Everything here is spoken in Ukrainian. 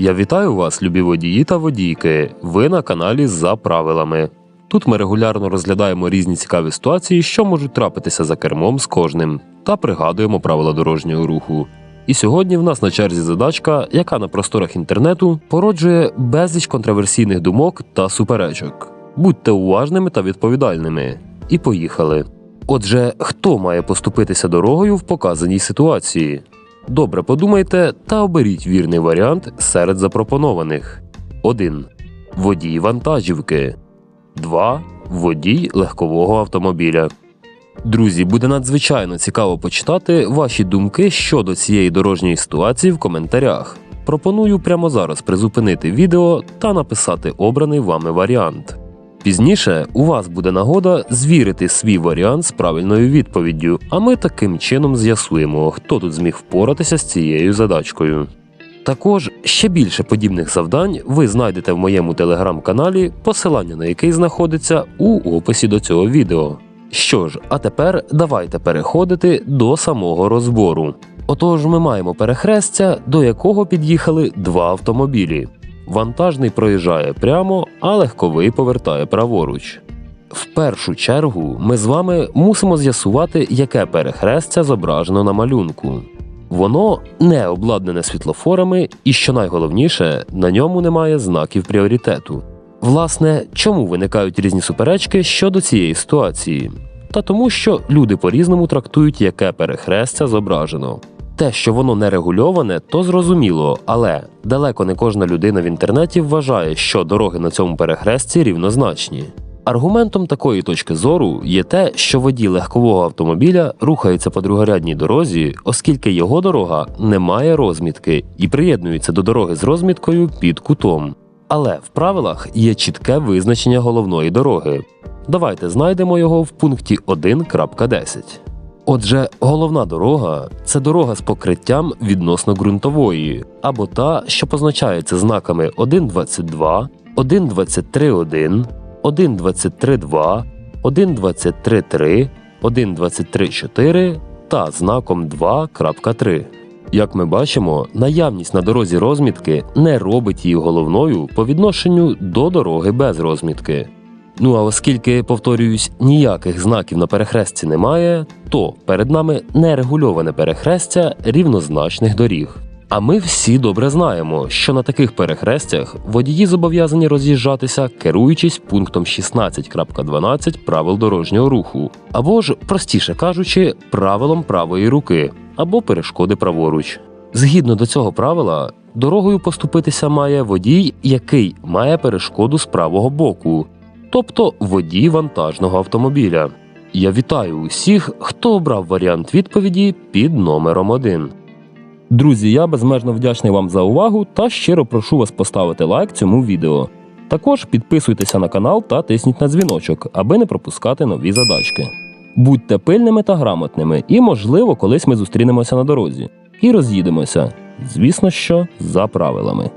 Я вітаю вас, любі водії та водійки. Ви на каналі за правилами. Тут ми регулярно розглядаємо різні цікаві ситуації, що можуть трапитися за кермом з кожним, та пригадуємо правила дорожнього руху. І сьогодні в нас на черзі задачка, яка на просторах інтернету породжує безліч контроверсійних думок та суперечок. Будьте уважними та відповідальними. І поїхали. Отже, хто має поступитися дорогою в показаній ситуації? Добре подумайте та оберіть вірний варіант серед запропонованих: 1. Водій вантажівки. 2. Водій легкового автомобіля. Друзі, буде надзвичайно цікаво почитати ваші думки щодо цієї дорожньої ситуації в коментарях. Пропоную прямо зараз призупинити відео та написати обраний вами варіант. Пізніше у вас буде нагода звірити свій варіант з правильною відповіддю, а ми таким чином з'ясуємо, хто тут зміг впоратися з цією задачкою. Також ще більше подібних завдань ви знайдете в моєму телеграм-каналі, посилання на який знаходиться у описі до цього відео. Що ж, а тепер давайте переходити до самого розбору. Отож, ми маємо перехрестя, до якого під'їхали два автомобілі. Вантажний проїжджає прямо, а легковий повертає праворуч. В першу чергу ми з вами мусимо з'ясувати, яке перехрестя зображено на малюнку. Воно не обладнане світлофорами, і що найголовніше, на ньому немає знаків пріоритету. Власне, чому виникають різні суперечки щодо цієї ситуації? Та тому, що люди по-різному трактують, яке перехрестя зображено. Те, що воно не регульоване, то зрозуміло, але далеко не кожна людина в інтернеті вважає, що дороги на цьому перехресті рівнозначні. Аргументом такої точки зору є те, що водій легкового автомобіля рухається по другорядній дорозі, оскільки його дорога не має розмітки і приєднується до дороги з розміткою під кутом. Але в правилах є чітке визначення головної дороги. Давайте знайдемо його в пункті 1.10. Отже, головна дорога це дорога з покриттям відносно ґрунтової, або та, що позначається знаками 1.22, 1.23.1, 1.23.2, 1.23.3, 1.23.4 та знаком 2.3. Як ми бачимо, наявність на дорозі розмітки не робить її головною по відношенню до дороги без розмітки. Ну а оскільки, повторююсь, ніяких знаків на перехресті немає, то перед нами нерегульоване перехрестя рівнозначних доріг. А ми всі добре знаємо, що на таких перехрестях водії зобов'язані роз'їжджатися, керуючись пунктом 16.12 правил дорожнього руху, або ж, простіше кажучи, правилом правої руки або перешкоди праворуч. Згідно до цього правила, дорогою поступитися має водій, який має перешкоду з правого боку, тобто водій вантажного автомобіля. Я вітаю усіх, хто обрав варіант відповіді під номером 1. Друзі, я безмежно вдячний вам за увагу та щиро прошу вас поставити лайк цьому відео. Також підписуйтеся на канал та тисніть на дзвіночок, аби не пропускати нові задачки. Будьте пильними та грамотними, і, можливо, колись ми зустрінемося на дорозі і роз'їдемося. Звісно, що за правилами.